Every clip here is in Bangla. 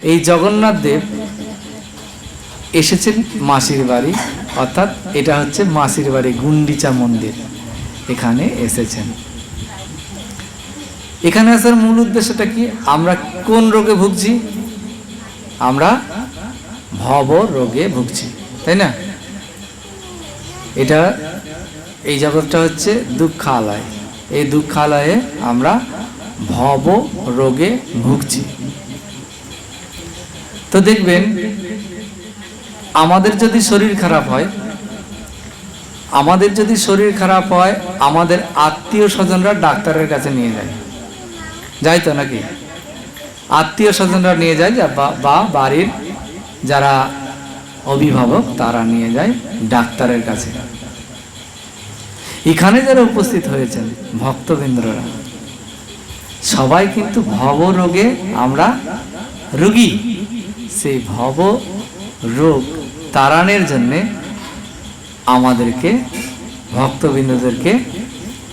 এই জগন্নাথ দেব এসেছেন মাসির বাড়ি, অর্থাৎ এটা হচ্ছে মাসির বাড়ি গুন্ডিচা মন্দির, এখানে এসেছেন। এখানে আসার মূল উদ্দেশ্যটা কি? আমরা কোন রোগে ভুগছি? আমরা ভব রোগে ভুগছি, তাই না? এটা এই জগৎটা হচ্ছে দুঃখালয়। এই দুঃখালয়ে আমরা ভব রোগে ভুগছি। তো দেখবেন, আমাদের যদি শরীর খারাপ হয়, আমাদের যদি শরীর খারাপ হয়, আমাদের আত্মীয় স্বজনরা ডাক্তারের কাছে নিয়ে যায়। যাই তো নাকি? আত্মীয় স্বজনরা নিয়ে যায় বা- বাড়ির যারা অভিভাবক, তারা নিয়ে যায় ডাক্তারের কাছে। এখানে যারা উপস্থিত হয়েছেন, ভক্তবৃন্দরা, সবাই কিন্তু ভব রোগে আমরা রুগী। সেই ভব রোগ তাড়ানোর জন্যে আমাদেরকে, ভক্তবৃন্দদেরকে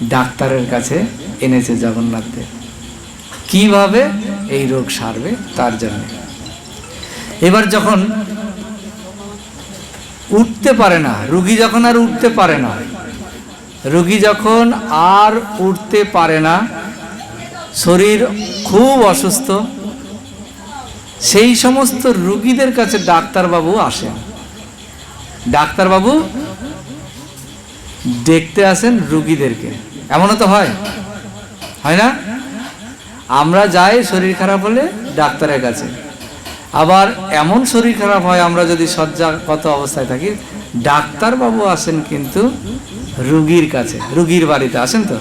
ডাক্তারের কাছে এনেছে জগন্নাথ দেব। কীভাবে এই রোগ সারবে তার জন্য। এবার যখন উঠতে পারে না, রুগী যখন আর উঠতে পারে না, রুগী যখন আর উঠতে পারে না, শরীর খুব অসুস্থ সেই সমস্ত রুগীদের কাছে ডাক্তারবাবু আসেন। ডাক্তারবাবু দেখতে আসেন রুগীদেরকে। এমনও তো হয়। হয় না? আমরা যাই শরীর খারাপ হলে ডাক্তারের কাছে। আবার এমন শরীর খারাপ হয় আমরা যদি শয্যাগত অবস্থায় থাকি, ডাক্তারবাবু আসেন কিন্তু রুগীর কাছে, রুগীর বাড়িতে। আসেন তো?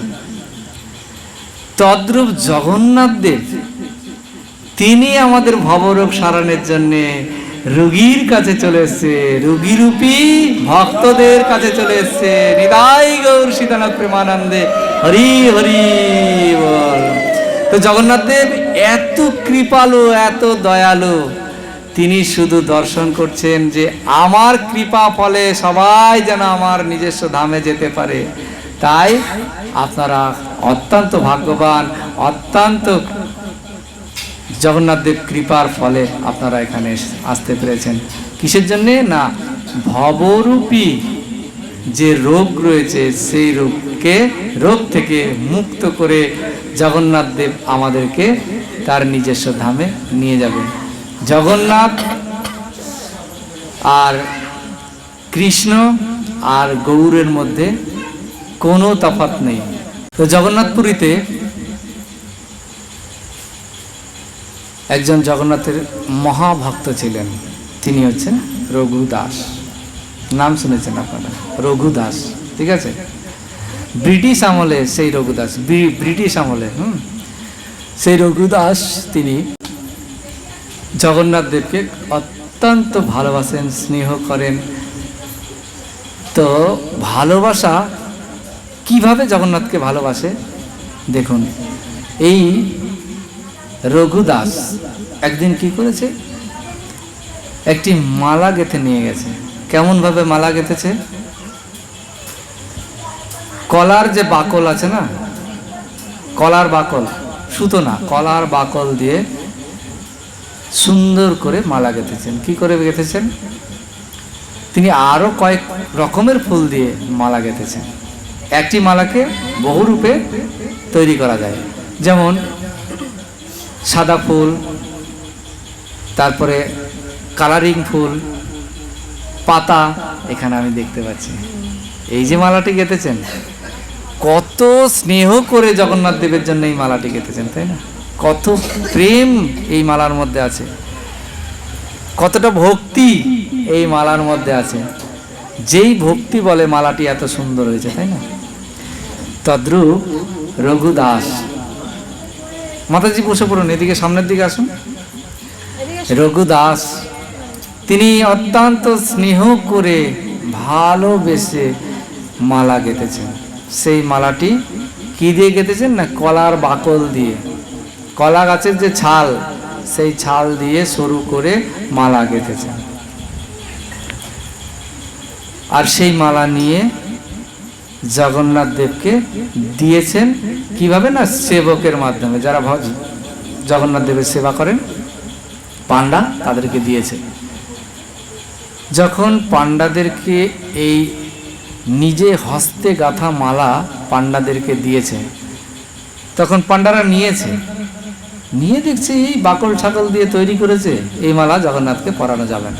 তদ্রূপ জগন্নাথ দেব তিনি আমাদের ভবরোগ সারানোর জন্যে রুগীর কাছে চলে এসছে। রুগীরূপী ভক্তদের কাছে চলে এসছে। নিদাই গৌর সীতানাথ প্রেমানন্দে। হরি হরি বল। তো জগন্নাথ দেব এত কৃপালু, এত দয়ালু। তিনি শুধু দর্শন করছেন যে আমার কৃপা ফলে সবাই যেন আমার নিজস্ব ধামে যেতে পারে। তাই আপনারা অত্যন্ত ভাগ্যবান, অত্যন্ত জগন্নাথ দেব কৃপার ফলে আপনারা এখানে আসতে পেরেছেন। কিসের জন্যে? না, ভবরূপী যে রোগ রয়েছে, সেই রোগকে, রোগ থেকে মুক্ত করে জগন্নাথ দেব আমাদেরকে তার নিজস্ব ধামে নিয়ে যাবেন। জগন্নাথ আর কৃষ্ণ আর গৌরের মধ্যে কোনো তফাৎ নেই। তো জগন্নাথপুরীতে একজন জগন্নাথের মহাভক্ত ছিলেন। তিনি হচ্ছেন রঘু দাস। নাম শুনেছেন আপনারা? রঘু দাস। ঠিক আছে? ব্রিটিশ আমলে সেই রঘু দাস, ব্রি- ব্রিটিশ আমলে, হুম? সেই রঘু দাস তিনি জগন্নাথ দেবকে অত্যন্ত ভালোবাসেন, স্নেহ করেন। তো ভালোবাসা কীভাবে জগন্নাথকে ভালোবাসে? দেখুন, এই রঘুদাস একদিন কি করেছে? একটি মালা গেঁথে নিয়ে গেছে। কেমন ভাবে মালা গেঁথেছে? কলার যে বাকল আছে না, কলার বাকল, সুতো না, কলার বাকল দিয়ে সুন্দর করে মালা গেঁথেছেন। কি করে গেঁথেছেন? তিনি আরও কয়েক রকমের ফুল দিয়ে মালা গেঁথেছেন। একটি মালাকে বহুরূপে তৈরি করা যায়। যেমন সাদা ফুল, তারপরে কালারিং ফুল, পাতা এখানে আমি দেখতে পাচ্ছি। এই যে মালাটি গেঁথেছেন, কত স্নেহ করে জগন্নাথ দেবের জন্য এই মালাটি গেঁথেছেন, তাই না? কত প্রেম এই মালার মধ্যে আছে। কতটা ভক্তি এই মালার মধ্যে আছে। যেই ভক্তি বলে মালাটি এত সুন্দর হয়েছে, তাই না? তদ্রূপ রঘুদাস। মাতাজি বসে পড়ুন, এদিকে সামনের দিকে আসুন। রঘুদাস তিনি অত্যন্ত স্নেহ করে ভালোবেসে মালা গেঁথেছেন। সেই মালাটি কি দিয়ে গেঁথেছেন না কলার বাকল দিয়ে? কলা গাছের যে ছাল, সেই ছাল দিয়ে সরু করে মালা গেঁথেছেন। আর সেই মালা নিয়ে জগন্নাথ দেবকে দিয়েছেন কীভাবে না সেবকের মাধ্যমে? যারা ভ- জগন্নাথ দেবের সেবা করেন পান্ডা তাদেরকে দিয়েছে। যখন পান্ডাদেরকে এই নিজে হস্তে গাঁথা মালা পান্ডাদেরকে দিয়েছে, তখন পান্ডারা নিয়েছে। নিয়ে দেখছে, এই বাকল ছাগল দিয়ে তৈরি করেছে, এই মালা জগন্নাথকে পরানো যাবে না।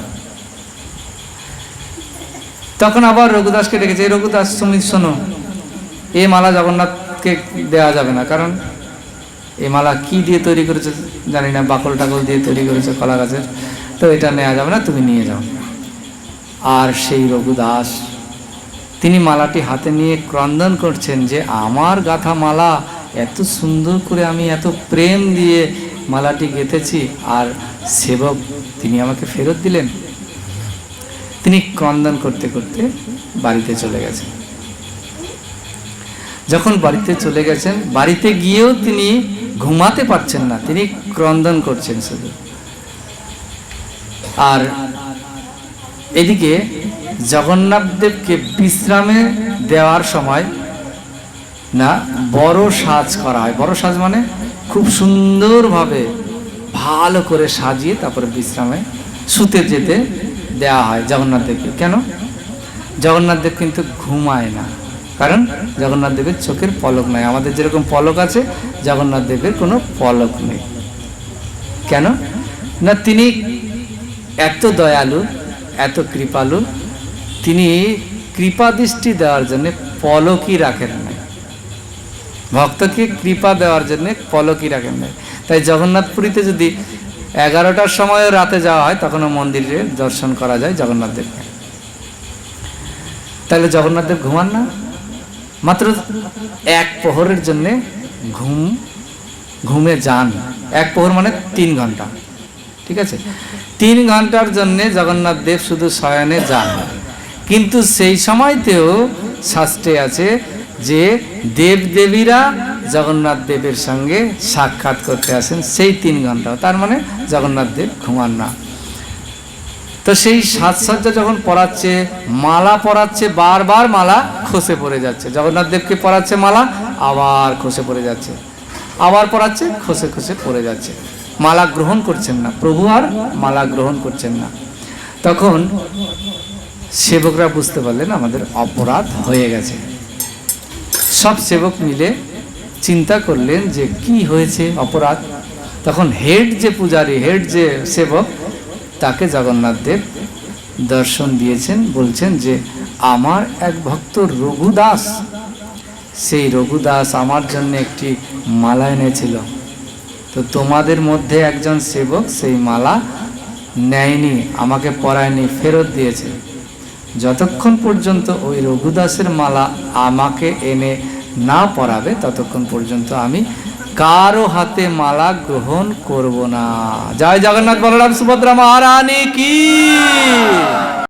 তখন আবার রঘুদাসকে ডেকেছে এই রঘুদাস, তুমি শোনো এই মালা জগন্নাথকে দেওয়া যাবে না। কারণ এই মালা কি দিয়ে তৈরি করেছে জানি না, বাকল টাকল দিয়ে তৈরি করেছে কলা গাছের। তো এটা নেওয়া যাবে না, তুমি নিয়ে যাও। আর সেই রঘুদাস, তিনি মালাটি হাতে নিয়ে ক্রন্দন করছেন যে, আমার গাথা মালা, এত সুন্দর করে আমি এত প্রেম দিয়ে মালাটি গেঁথেছি, আর সেবক তিনি আমাকে ফেরত দিলেন। তিনি ক্রন্দন করতে করতে বাড়িতে চলে গেছেন। যখন বাড়িতে চলে গেছেন, বাড়িতে গিয়েও তিনি ঘুমাতে পারছেন না, তিনি ক্রন্দন করছেন শুধু। আর এদিকে জগন্নাথ দেবকে বিশ্রামে দেওয়ার সময় না, বড় সাজ করা হয়। বড় সাজ মানে খুব সুন্দরভাবে ভালো করে সাজিয়ে তারপরে বিশ্রামে শুতে যেতে দেওয়া হয় জগন্নাথ দেবকে। কেন? জগন্নাথ দেব কিন্তু ঘুমায় না। কারণ জগন্নাথ দেবের চোখের পলক নাই। আমাদের যেরকম পলক আছে, জগন্নাথ দেবের কোনো পলক নেই। কেন? না, তিনি এত দয়ালু, এত কৃপালু, তিনি কৃপা দৃষ্টি দেওয়ার জন্য পলকই রাখেন না ভক্তকে কৃপা দেওয়ার জন্য পলকই রাখেন না তাই জগন্নাথপুরীতে যদি এগারোটার সময়ও রাতে যাওয়া হয়, তখনও মন্দিরে দর্শন করা যায় জগন্নাথ দেবকে। তাহলে জগন্নাথ দেব ঘুমান না? মাত্র এক প্রহরের জন্যে ঘুম, ঘুমে যান। এক প্রহর মানে তিন ঘণ্টা। ঠিক আছে? তিন ঘণ্টার জন্য জগন্নাথ দেব শুধু শয়নে যান। কিন্তু সেই সময়তেও শাস্ত্রে আছে যে দেব দেবীরা জগন্নাথ দেবের সঙ্গে সাক্ষাৎ করতে আসেন সেই তিন ঘণ্টা তার মানে জগন্নাথ দেব ঘুমান না। তো সেই সাজসজ্জা যখন পরাচ্ছে মালা পরাচ্ছে, বারবার মালা খসে পড়ে যাচ্ছে। জগন্নাথ দেবকে পরাচ্ছে মালা, আবার খসে পড়ে যাচ্ছে। আবার পরাচ্ছে, খসে খসে পড়ে যাচ্ছে। মালা গ্রহণ করছেন না। প্রভু আর মালা গ্রহণ করছেন না। তখন সেবকরা বুঝতে পারলেন, আমাদের অপরাধ হয়ে গেছে। সব সেবক মিলে চিন্তা করলেন যে, কি হয়েছে অপরাধ? তখন হেড যে পূজারী, হেড যে সেবক তাকে দেব দর্শন দিয়েছেন, বলছেন যে আমার এক ভক্ত রঘুদাস, সেই রঘুদাস আমার জন্য একটি মালা এনেছিল। তো তোমাদের মধ্যে একজন সেবক সেই মালা নেয়নি, আমাকে পরায়নি, ফেরত দিয়েছে। যতক্ষণ পর্যন্ত ওই রঘুদাসের মালা আমাকে এনে না পরাবে, ততক্ষণ পর্যন্ত আমি কারও হাতে মালা গ্রহণ করব না। জয় জগন্নাথ বলরাম সুভদ্রা মহারানী কি?